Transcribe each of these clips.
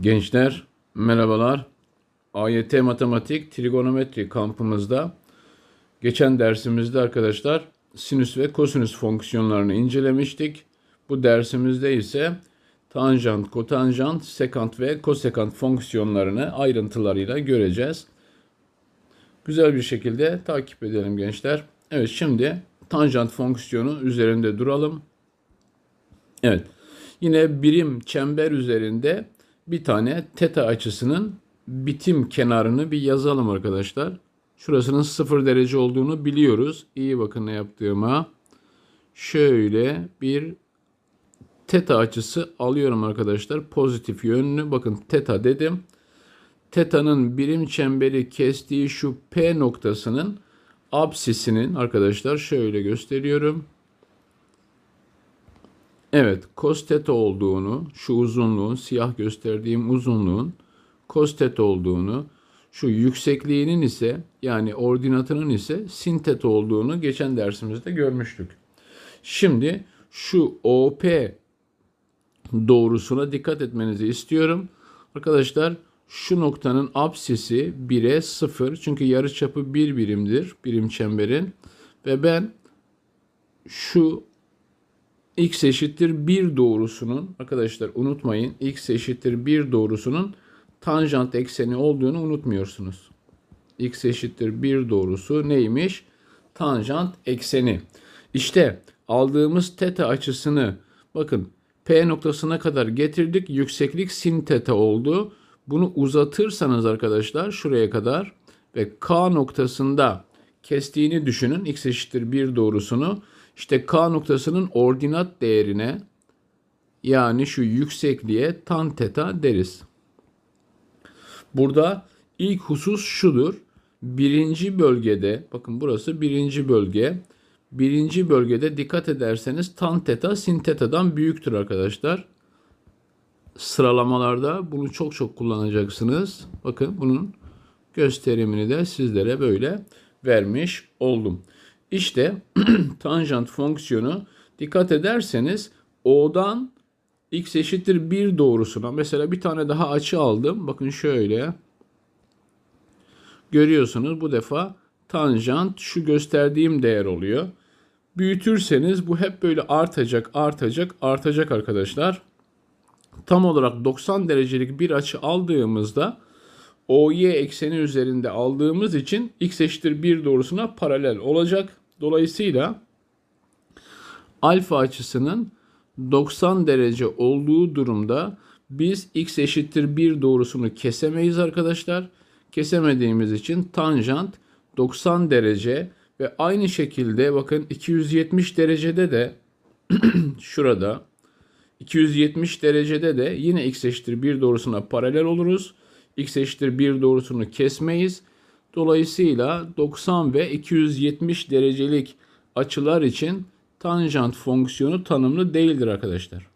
Gençler merhabalar. AYT Matematik Trigonometri kampımızda geçen dersimizde arkadaşlar sinüs ve kosinüs fonksiyonlarını incelemiştik. Bu dersimizde ise tanjant, kotanjant, sekant ve kosekant fonksiyonlarını ayrıntılarıyla göreceğiz. Güzel bir şekilde takip edelim gençler. Evet şimdi tanjant fonksiyonu üzerinde duralım. Evet. Yine birim çember üzerinde bir tane teta açısının bitim kenarını bir yazalım arkadaşlar. Şurasının 0 derece olduğunu biliyoruz. İyi bakın ne yaptığıma. Şöyle bir teta açısı alıyorum arkadaşlar. Pozitif yönlü. Bakın teta dedim. Teta'nın birim çemberi kestiği şu P noktasının absisinin arkadaşlar şöyle gösteriyorum. Evet, cos theta olduğunu, şu uzunluğun, siyah gösterdiğim uzunluğun cos theta olduğunu, şu yüksekliğinin ise yani ordinatının ise sin theta olduğunu geçen dersimizde görmüştük. Şimdi şu OP doğrusuna dikkat etmenizi istiyorum. Arkadaşlar şu noktanın apsisi 1'e 0 çünkü yarıçapı 1 birimdir birim çemberin ve ben şu x eşittir 1 doğrusunun arkadaşlar unutmayın x eşittir 1 doğrusunun tanjant ekseni olduğunu unutmuyorsunuz. x eşittir 1 doğrusu neymiş? Tanjant ekseni. İşte aldığımız teta açısını bakın P noktasına kadar getirdik. Yükseklik sin teta oldu. Bunu uzatırsanız arkadaşlar şuraya kadar ve K noktasında kestiğini düşünün. X eşittir 1 doğrusunu. İşte K noktasının ordinat değerine yani şu yüksekliğe tan teta deriz. Burada ilk husus şudur. Birinci bölgede bakın burası birinci bölge. Birinci bölgede dikkat ederseniz tan teta sin teta'dan büyüktür arkadaşlar. Sıralamalarda bunu çok çok kullanacaksınız. Bakın bunun gösterimini de sizlere böyle vermiş oldum. İşte tanjant fonksiyonu dikkat ederseniz O'dan x eşittir 1 doğrusuna mesela bir tane daha açı aldım. Bakın şöyle. Görüyorsunuz bu defa tanjant şu gösterdiğim değer oluyor. Büyütürseniz bu hep böyle artacak, artacak, artacak arkadaşlar. Tam olarak 90 derecelik bir açı aldığımızda OY ekseni üzerinde aldığımız için x eşittir 1 doğrusuna paralel olacak. Dolayısıyla alfa açısının 90 derece olduğu durumda biz x eşittir 1 doğrusunu kesemeyiz arkadaşlar. Kesemediğimiz için tanjant 90 derece ve aynı şekilde bakın 270 derecede de şurada 270 derecede de yine x eşittir 1 doğrusuna paralel oluruz. x eşittir 1 doğrusunu kesmeyiz. Dolayısıyla 90 ve 270 derecelik açılar için tanjant fonksiyonu tanımlı değildir arkadaşlar.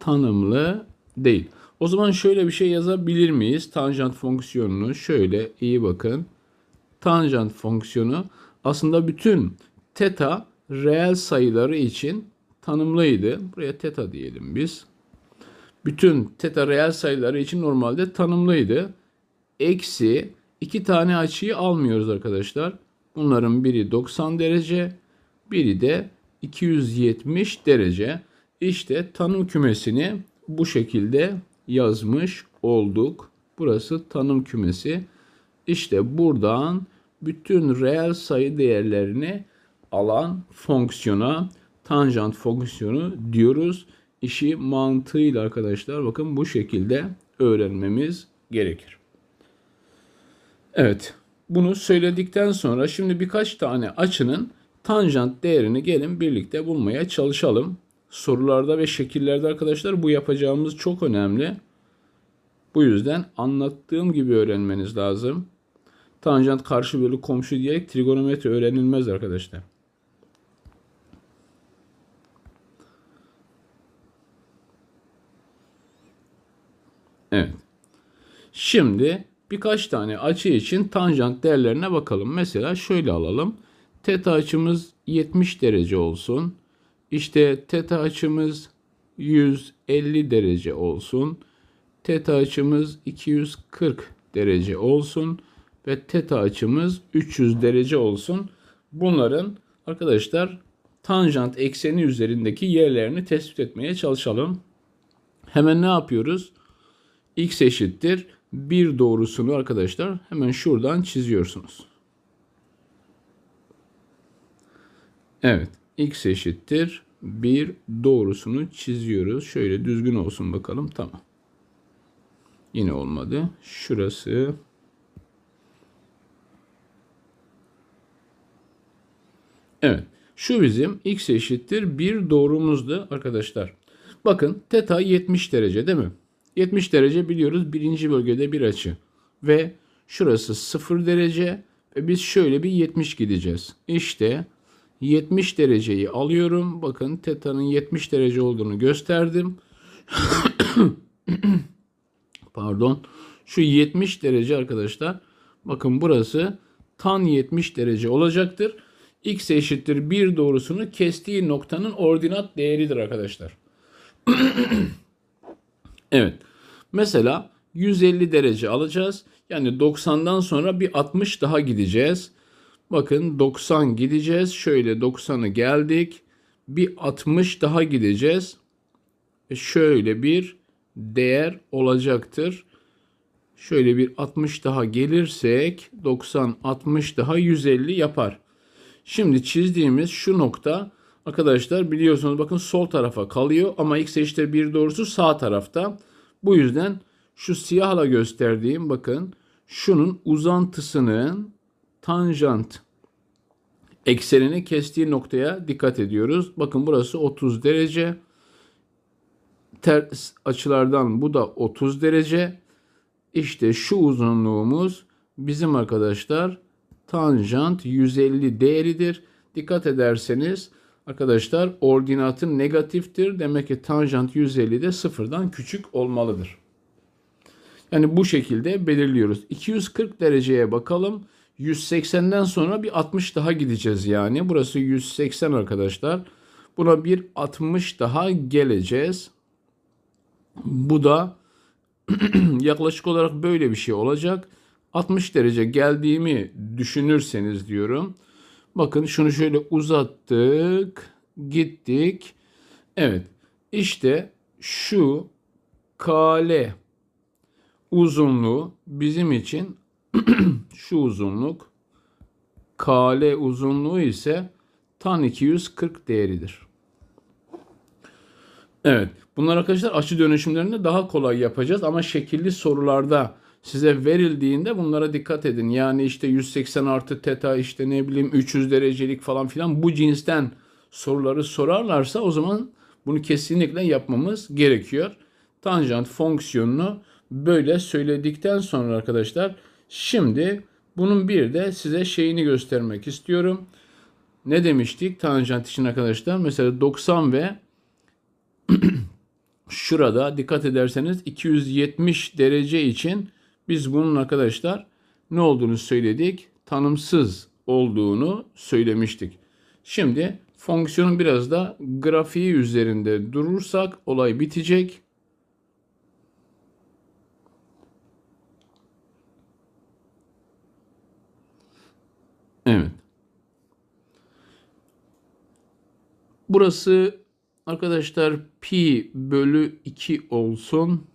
Tanımlı değil. O zaman şöyle bir şey yazabilir miyiz? Tanjant fonksiyonunu şöyle iyi bakın. Tanjant fonksiyonu aslında bütün teta reel sayıları için tanımlıydı. Buraya teta diyelim biz. Bütün teta reel sayıları için normalde tanımlıydı. Eksi iki tane açıyı almıyoruz arkadaşlar. Bunların biri 90 derece, biri de 270 derece. İşte tanım kümesini bu şekilde yazmış olduk. Burası tanım kümesi. İşte buradan bütün reel sayı değerlerini alan fonksiyona tanjant fonksiyonu diyoruz. İşi mantığıyla arkadaşlar bakın bu şekilde öğrenmemiz gerekir. Evet. Bunu söyledikten sonra şimdi birkaç tane açının tanjant değerini gelin birlikte bulmaya çalışalım. Sorularda ve şekillerde arkadaşlar bu yapacağımız çok önemli. Bu yüzden anlattığım gibi öğrenmeniz lazım. Tanjant karşı bölü komşu diyerek trigonometri öğrenilmez arkadaşlar. Evet. Şimdi birkaç tane açı için tanjant değerlerine bakalım. Mesela şöyle alalım. Teta açımız 70 derece olsun. İşte teta açımız 150 derece olsun. Teta açımız 240 derece olsun ve teta açımız 300 derece olsun. Bunların arkadaşlar tanjant ekseni üzerindeki yerlerini tespit etmeye çalışalım. Hemen ne yapıyoruz? X eşittir 1 doğrusunu arkadaşlar hemen şuradan çiziyorsunuz. Evet. X eşittir 1 doğrusunu çiziyoruz. Şöyle düzgün olsun bakalım. Tamam. Yine olmadı. Şurası Evet. Şu bizim x eşittir 1 doğrumuzdu arkadaşlar. Bakın teta 70 derece değil mi? 70 derece biliyoruz birinci bölgede bir açı. Ve şurası 0 derece ve biz şöyle bir 70 gideceğiz. İşte 70 dereceyi alıyorum. Bakın teta'nın 70 derece olduğunu gösterdim. Pardon. Şu 70 derece arkadaşlar. Bakın burası tan 70 derece olacaktır. X eşittir 1 doğrusunu kestiği noktanın ordinat değeridir arkadaşlar. evet. Mesela 150 derece alacağız. Yani 90'dan sonra bir 60 daha gideceğiz. Bakın 90 gideceğiz. Şöyle 90'ı geldik. Bir 60 daha gideceğiz. E şöyle bir değer olacaktır. Şöyle bir 60 daha gelirsek 90 60 daha 150 yapar. Şimdi çizdiğimiz şu nokta arkadaşlar biliyorsunuz bakın sol tarafa kalıyor ama x eşittir 1 doğrusu sağ tarafta. Bu yüzden şu siyahla gösterdiğim bakın şunun uzantısının tanjant eksenini kestiği noktaya dikkat ediyoruz. Bakın burası 30 derece. Ters açılardan bu da 30 derece. İşte şu uzunluğumuz bizim arkadaşlar tanjant 150 değeridir. Dikkat ederseniz arkadaşlar ordinatın negatiftir. Demek ki tanjant 150 de sıfırdan küçük olmalıdır. Yani bu şekilde belirliyoruz. 240 dereceye bakalım. 180'den sonra bir 60 daha gideceğiz yani. Burası 180 arkadaşlar. Buna bir 60 daha geleceğiz. Bu da yaklaşık olarak böyle bir şey olacak. 60 derece geldiğimi düşünürseniz diyorum. Bakın şunu şöyle uzattık. Gittik. Evet. İşte şu kale uzunluğu bizim için şu uzunluk kale uzunluğu ise tan 240 değeridir. Evet. Bunlar arkadaşlar açı dönüşümlerini daha kolay yapacağız ama şekilli sorularda size verildiğinde bunlara dikkat edin. Yani işte 180 artı teta işte ne bileyim 300 derecelik falan filan bu cinsten soruları sorarlarsa o zaman bunu kesinlikle yapmamız gerekiyor. Tanjant fonksiyonunu böyle söyledikten sonra arkadaşlar şimdi bunun bir de size şeyini göstermek istiyorum. Ne demiştik tanjant için arkadaşlar? Mesela 90 ve şurada dikkat ederseniz 270 derece için biz bunun arkadaşlar ne olduğunu söyledik? Tanımsız olduğunu söylemiştik. Şimdi fonksiyonun biraz da grafiği üzerinde durursak olay bitecek. Evet. Burası arkadaşlar pi bölü 2 olsun.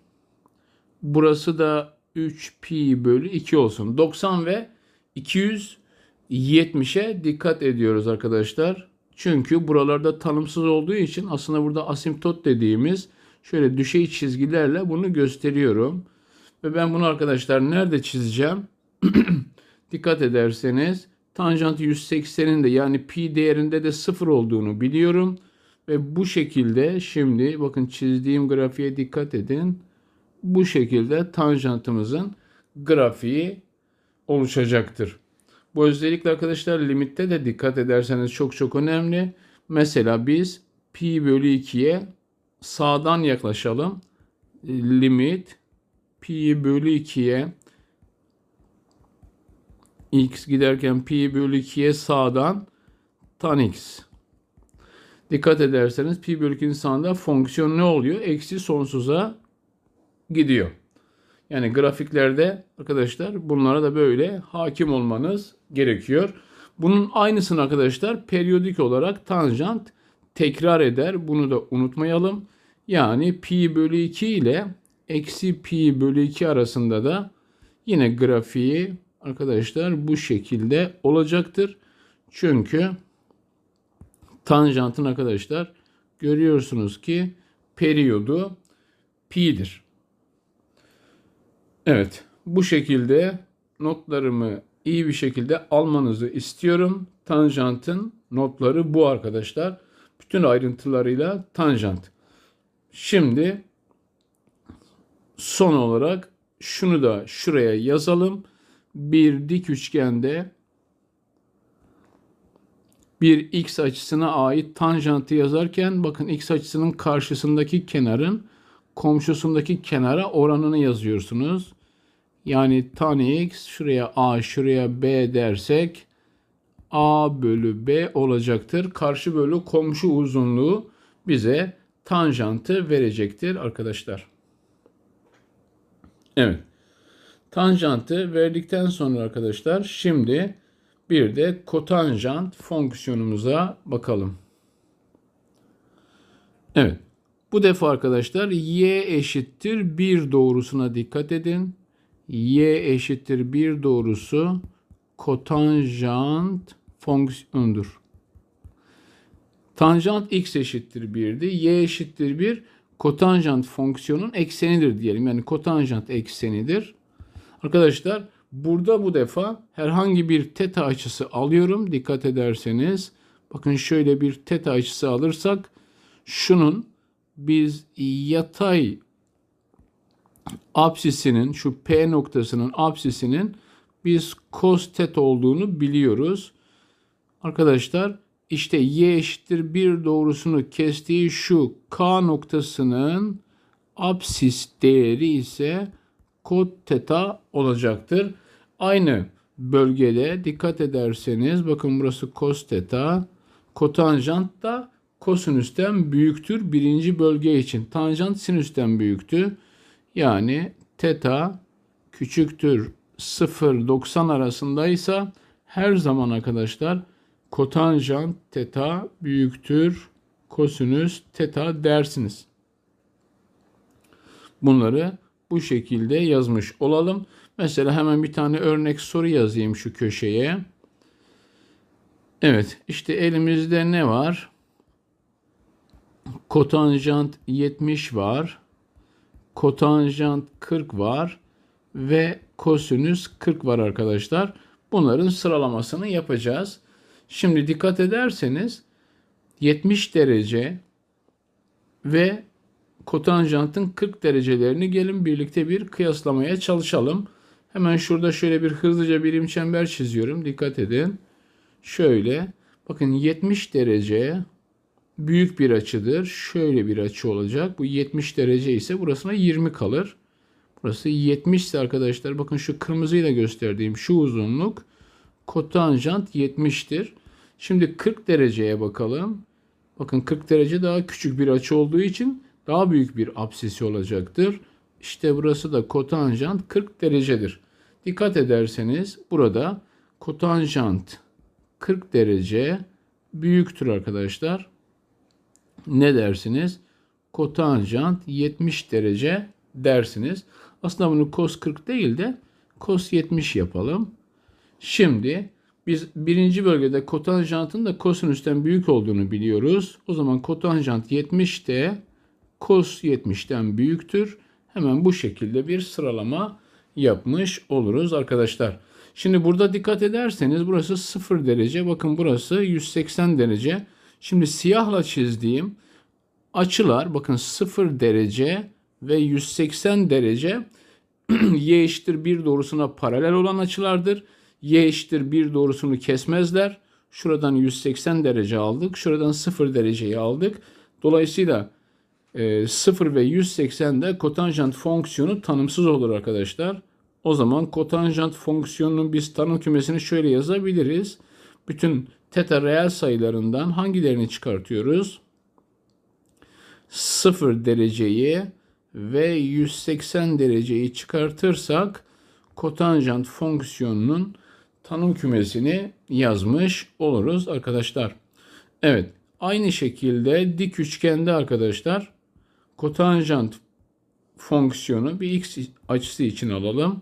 Burası da 3 pi bölü 2 olsun. 90 ve 270'e dikkat ediyoruz arkadaşlar. Çünkü buralarda tanımsız olduğu için aslında burada asimptot dediğimiz şöyle düşey çizgilerle bunu gösteriyorum. Ve ben bunu arkadaşlar nerede çizeceğim? dikkat ederseniz tanjant 180'in de yani pi değerinde de 0 olduğunu biliyorum. Ve bu şekilde şimdi bakın çizdiğim grafiğe dikkat edin bu şekilde tanjantımızın grafiği oluşacaktır. Bu özellikle arkadaşlar limitte de dikkat ederseniz çok çok önemli. Mesela biz pi bölü 2'ye sağdan yaklaşalım. Limit pi bölü 2'ye x giderken pi bölü 2'ye sağdan tan x. Dikkat ederseniz pi bölü 2 insanda fonksiyon ne oluyor? Eksi sonsuza gidiyor. Yani grafiklerde arkadaşlar bunlara da böyle hakim olmanız gerekiyor. Bunun aynısını arkadaşlar periyodik olarak tanjant tekrar eder. Bunu da unutmayalım. Yani pi bölü 2 ile eksi pi bölü 2 arasında da yine grafiği arkadaşlar bu şekilde olacaktır. Çünkü tanjantın arkadaşlar görüyorsunuz ki periyodu pi'dir. Evet bu şekilde notlarımı iyi bir şekilde almanızı istiyorum. Tanjantın notları bu arkadaşlar. Bütün ayrıntılarıyla tanjant. Şimdi son olarak şunu da şuraya yazalım. Bir dik üçgende bir x açısına ait tanjantı yazarken bakın x açısının karşısındaki kenarın komşusundaki kenara oranını yazıyorsunuz. Yani tan x şuraya a şuraya b dersek a bölü b olacaktır. Karşı bölü komşu uzunluğu bize tanjantı verecektir arkadaşlar. Evet. Tanjantı verdikten sonra arkadaşlar şimdi bir de kotanjant fonksiyonumuza bakalım. Evet. Bu defa arkadaşlar y eşittir 1 doğrusuna dikkat edin. Y eşittir 1 doğrusu kotanjant fonksiyondur. Tanjant x eşittir 1'di. y eşittir 1 kotanjant fonksiyonun eksenidir diyelim. Yani kotanjant eksenidir. Arkadaşlar burada bu defa herhangi bir teta açısı alıyorum. Dikkat ederseniz bakın şöyle bir teta açısı alırsak şunun biz yatay apsisinin şu P noktasının apsisinin biz cos teta olduğunu biliyoruz. Arkadaşlar işte y eşittir 1 doğrusunu kestiği şu k noktasının apsis değeri ise kot teta olacaktır. Aynı bölgede dikkat ederseniz bakın burası cos teta. Kotanjant da kosinüsten büyüktür birinci bölge için. Tanjant sinüsten büyüktü. Yani teta küçüktür 0-90 arasındaysa her zaman arkadaşlar kotanjant teta büyüktür kosinüs teta dersiniz. Bunları bu şekilde yazmış olalım. Mesela hemen bir tane örnek soru yazayım şu köşeye. Evet işte elimizde ne var? Kotanjant 70 var. Kotanjant 40 var. Ve kosinüs 40 var arkadaşlar. Bunların sıralamasını yapacağız. Şimdi dikkat ederseniz 70 derece ve kotanjantın 40 derecelerini gelin birlikte bir kıyaslamaya çalışalım. Hemen şurada şöyle bir hızlıca birim çember çiziyorum. Dikkat edin. Şöyle bakın 70 derece büyük bir açıdır. Şöyle bir açı olacak. Bu 70 derece ise burasına 20 kalır. Burası 70 ise arkadaşlar bakın şu kırmızıyla gösterdiğim şu uzunluk kotanjant 70'tir. Şimdi 40 dereceye bakalım. Bakın 40 derece daha küçük bir açı olduğu için daha büyük bir apsisi olacaktır. İşte burası da kotanjant 40 derecedir. Dikkat ederseniz burada kotanjant 40 derece büyüktür arkadaşlar. Ne dersiniz? Kotanjant 70 derece dersiniz. Aslında bunu cos 40 değil de cos 70 yapalım. Şimdi biz birinci bölgede kotanjantın da kosinüsten büyük olduğunu biliyoruz. O zaman kotanjant 70 de cos 70'ten büyüktür. Hemen bu şekilde bir sıralama yapmış oluruz arkadaşlar. Şimdi burada dikkat ederseniz burası 0 derece. Bakın burası 180 derece. Şimdi siyahla çizdiğim açılar bakın 0 derece ve 180 derece y eşittir 1 doğrusuna paralel olan açılardır. y eşittir 1 doğrusunu kesmezler. Şuradan 180 derece aldık. Şuradan 0 dereceyi aldık. Dolayısıyla 0 e, ve 180'de kotanjant fonksiyonu tanımsız olur arkadaşlar. O zaman kotanjant fonksiyonunun biz tanım kümesini şöyle yazabiliriz. bütün teta reel sayılarından hangilerini çıkartıyoruz? 0 dereceyi ve 180 dereceyi çıkartırsak kotanjant fonksiyonunun tanım kümesini yazmış oluruz arkadaşlar. Evet aynı şekilde dik üçgende arkadaşlar kotanjant fonksiyonu bir x açısı için alalım.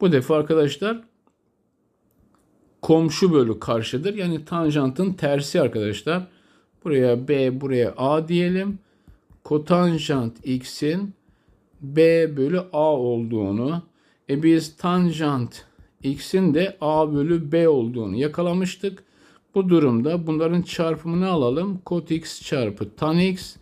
Bu defa arkadaşlar komşu bölü karşıdır. Yani tanjantın tersi arkadaşlar. Buraya b buraya a diyelim. Kotanjant x'in b bölü a olduğunu e biz tanjant x'in de a bölü b olduğunu yakalamıştık. Bu durumda bunların çarpımını alalım. Kot x çarpı tan x.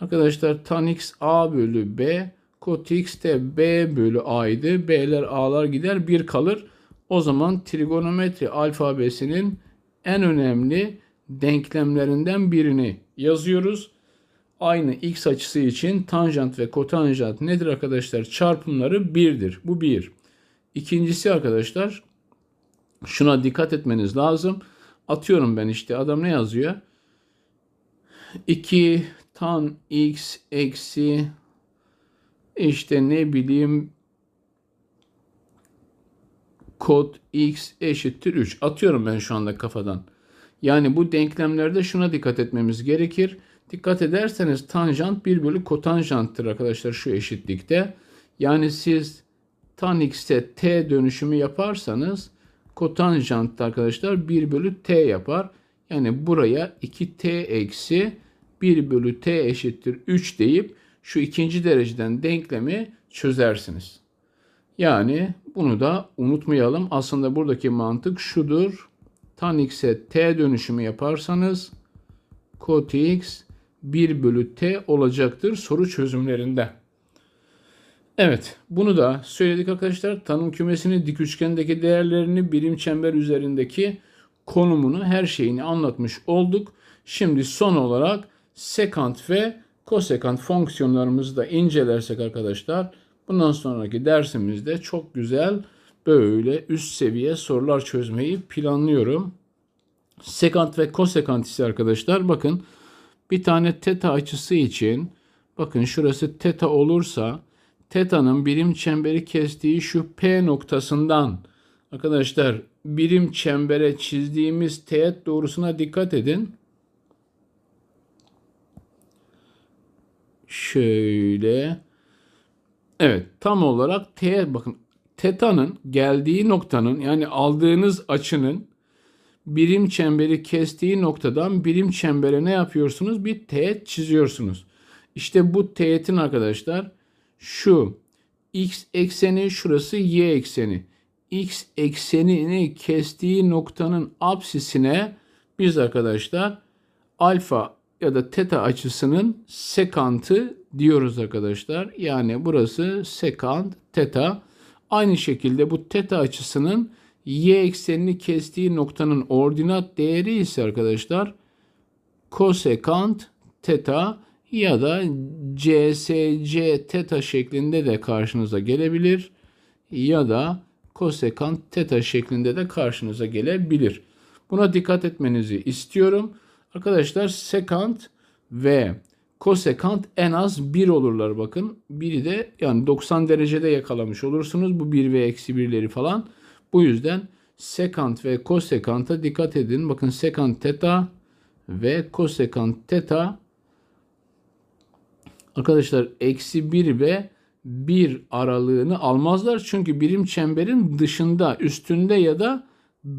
Arkadaşlar tan x a bölü b. Kot x de b bölü a'ydı. B'ler a'lar gider 1 kalır. O zaman trigonometri alfabesinin en önemli denklemlerinden birini yazıyoruz. Aynı x açısı için tanjant ve kotanjant nedir arkadaşlar? Çarpımları 1'dir. Bu 1. İkincisi arkadaşlar şuna dikkat etmeniz lazım. Atıyorum ben işte adam ne yazıyor? 2 tan x eksi işte ne bileyim kod x eşittir 3. Atıyorum ben şu anda kafadan. Yani bu denklemlerde şuna dikkat etmemiz gerekir. Dikkat ederseniz tanjant 1 bölü kotanjanttır arkadaşlar şu eşitlikte. Yani siz tan x'e t dönüşümü yaparsanız kotanjant arkadaşlar 1 bölü t yapar. Yani buraya 2t eksi 1 bölü t eşittir 3 deyip şu ikinci dereceden denklemi çözersiniz. Yani bunu da unutmayalım. Aslında buradaki mantık şudur. Tan x'e t dönüşümü yaparsanız kot x 1 bölü t olacaktır soru çözümlerinde. Evet bunu da söyledik arkadaşlar. Tanım kümesini dik üçgendeki değerlerini birim çember üzerindeki konumunu her şeyini anlatmış olduk. Şimdi son olarak sekant ve kosekant fonksiyonlarımızı da incelersek arkadaşlar bundan sonraki dersimizde çok güzel böyle üst seviye sorular çözmeyi planlıyorum. Sekant ve kosekant ise arkadaşlar bakın bir tane teta açısı için bakın şurası teta olursa teta'nın birim çemberi kestiği şu P noktasından arkadaşlar birim çembere çizdiğimiz teğet doğrusuna dikkat edin. Şöyle. Evet tam olarak teğet bakın teta'nın geldiği noktanın yani aldığınız açının birim çemberi kestiği noktadan birim çembere ne yapıyorsunuz? Bir teğet çiziyorsunuz. İşte bu teğetin arkadaşlar şu x ekseni şurası y ekseni. x eksenini kestiği noktanın apsisine biz arkadaşlar alfa ya da teta açısının sekantı diyoruz arkadaşlar. Yani burası sekant teta. Aynı şekilde bu teta açısının y eksenini kestiği noktanın ordinat değeri ise arkadaşlar kosekant teta ya da CSC teta şeklinde de karşınıza gelebilir ya da kosekant teta şeklinde de karşınıza gelebilir. Buna dikkat etmenizi istiyorum. Arkadaşlar sekant ve kosekant en az 1 olurlar bakın. Biri de yani 90 derecede yakalamış olursunuz. Bu 1 ve eksi 1'leri falan. Bu yüzden sekant ve kosekanta dikkat edin. Bakın sekant teta ve kosekant teta arkadaşlar eksi 1 ve 1 aralığını almazlar. Çünkü birim çemberin dışında, üstünde ya da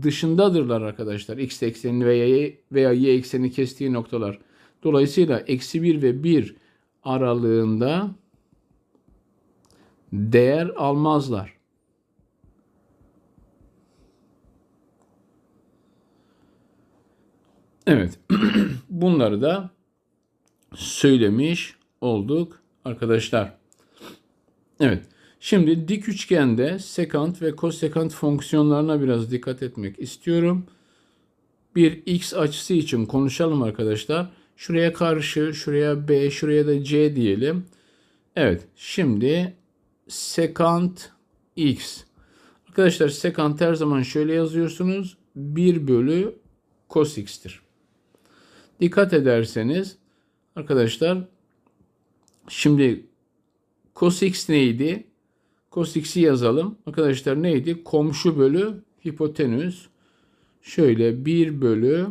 dışındadırlar arkadaşlar. X eksenini veya y, veya y eksenini kestiği noktalar. Dolayısıyla eksi 1 ve 1 aralığında değer almazlar. Evet. Bunları da söylemiş olduk arkadaşlar. Evet. Şimdi dik üçgende sekant ve kosekant fonksiyonlarına biraz dikkat etmek istiyorum. Bir x açısı için konuşalım arkadaşlar. Şuraya karşı, şuraya b, şuraya da c diyelim. Evet. Şimdi sekant x. Arkadaşlar sekant her zaman şöyle yazıyorsunuz. 1 bölü cos x'tir. Dikkat ederseniz arkadaşlar şimdi cos x neydi? Cos x'i yazalım. Arkadaşlar neydi? Komşu bölü hipotenüs. Şöyle 1 bölü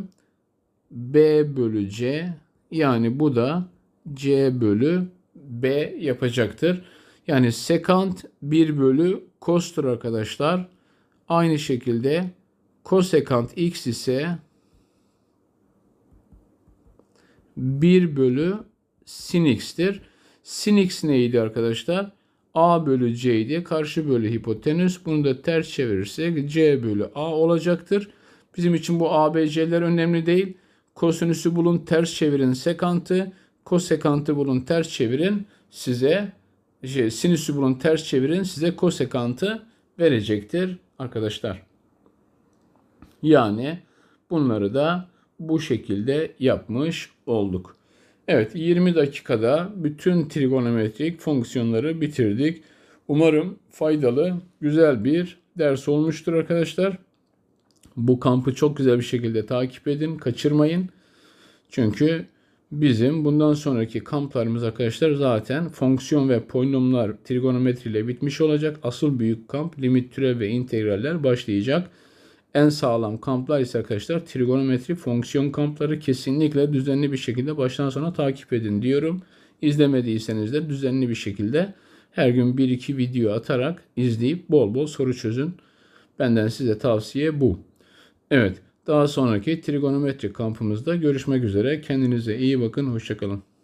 b bölü c yani bu da c bölü b yapacaktır. Yani sekant 1 bölü cos'tur arkadaşlar. Aynı şekilde kosekant x ise 1 bölü sin x'tir. Sin x neydi arkadaşlar? A bölü c idi. Karşı bölü hipotenüs. Bunu da ters çevirirsek c bölü a olacaktır. Bizim için bu ABC'ler önemli değil. Kosinüsü bulun ters çevirin sekantı. Kosekantı bulun ters çevirin size şey, sinüsü bulun ters çevirin size kosekantı verecektir arkadaşlar. Yani bunları da bu şekilde yapmış olduk. Evet 20 dakikada bütün trigonometrik fonksiyonları bitirdik. Umarım faydalı, güzel bir ders olmuştur arkadaşlar. Bu kampı çok güzel bir şekilde takip edin, kaçırmayın. Çünkü bizim bundan sonraki kamplarımız arkadaşlar zaten fonksiyon ve polinomlar trigonometri ile bitmiş olacak. Asıl büyük kamp limit türev ve integraller başlayacak. En sağlam kamplar ise arkadaşlar trigonometri fonksiyon kampları kesinlikle düzenli bir şekilde baştan sona takip edin diyorum. İzlemediyseniz de düzenli bir şekilde her gün 1-2 video atarak izleyip bol bol soru çözün. Benden size tavsiye bu. Evet, daha sonraki trigonometri kampımızda görüşmek üzere. Kendinize iyi bakın, hoşçakalın.